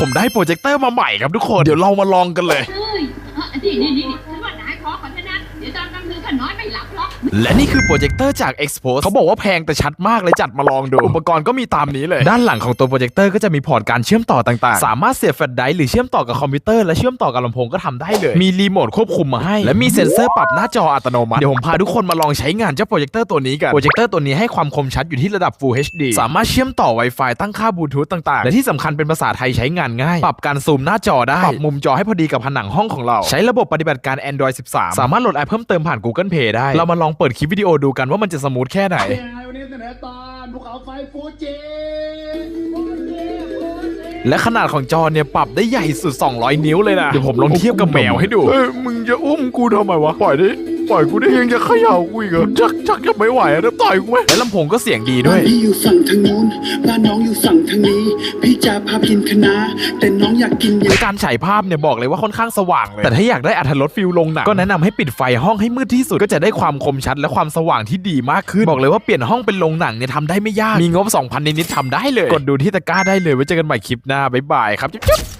ผมได้โปรเจคเตอร์มาใหม่ครับทุกคน เดี๋ยวเรามาลองกันเลยเฮ้ยเอ่อนี่นี่นี่ฉันว่านายขอก่อ ยวตอนกลางคืนข้าน้อยไม่หลับหรอกและนี่คือโปรเจคเตอร์จาก Expose เขาบอกว่าแพงแต่ชัดมากเลยจัดมาลองดู อุปกรณ์ก็มีตามนี้เลย ด้านหลังของตัวโปรเจคเตอร์ก็จะมีพอร์ตการเชื่อมต่อต่างๆ สามารถเสียบแฟลชไดรฟ์หรือเชื่อมต่อกับคอมพิวเตอร์และเชื่อมต่อกับลำโพงก็ทำได้เลย มีรีโมทควบคุมมาให้ และมีเซ็นเซอร์ปรับหน้าจออัตโนมัติ เดี๋ยวผมพาทุกคนมาลองใช้งานเจ้าโปรเจคเตอร์ตัวนี้กัน โปรเจคเตอร์ตัวนี้ให้ความคมชัดอยู่ที่ระดับ Full HD สามารถเชื่อมต่อ Wi-Fi ตั้งค่าบลูทูธต่างๆ และที่สำคัญเป็นภาษาไทยใช้งานง่าย ปรับการซูมหน้าจอได้ ปรับมุมจอให้พอดีกับผนังห้องของเรา ใช้ระบบปฏิบัติการ Android 13 สามารถโหลดแอปเพิ่มเติมผ่าน Google Play ได้ เรามาลองเปิดคลิปวิดีโอดูกันว่ามันจะสมูทแค่ไหนยังไงวันนี้เสนอตอนภูเขาไฟฟูจิฟูจิและขนาดของจอเนี่ยปรับได้ใหญ่สุด 200 นิ้วเลยนะ เดี๋ยวผมลองเทียบกับแมวให้ดู เอ้ยมึงจะอุ้มกูทำไมวะ ปล่อยดิ ปล่อยกูได้ยังจะเขย่ากูอีกเหรอจักจักจะไม่ไหวอะเดี๋ยวต่อยกูไหมและลำโพงก็เสียงดีด้บ้าวนยพี่อยู่ฝั่งทางนู้นบ้านน้องอยู่ฝั่งทางนี้ พี่จะพาไปกินคะน้าแต่น้องอยากกินเยอะ การฉายภาพเนี่ยบอกเลยว่าค่อนข้างสว่างเลย แต่ถ้าอยากได้อัธรสฟิลลงหนังก็แนะนำให้ปิดไฟห้องให้มืดที่สุด ก็จะได้ความคมชัดและความสว่างที่ดีมากขึ้น บอกเลยว่าเปลี่ยนห้องเป็นโรงหนังเนี่ยทำได้ไม่ยาก มีงบ 2,000 นิดๆทำได้เลย กดดูที่ตะกร้าได้เลย ไว้เจอกันใหม่คลิปหน้า บ๊ายบายครับจุ๊บ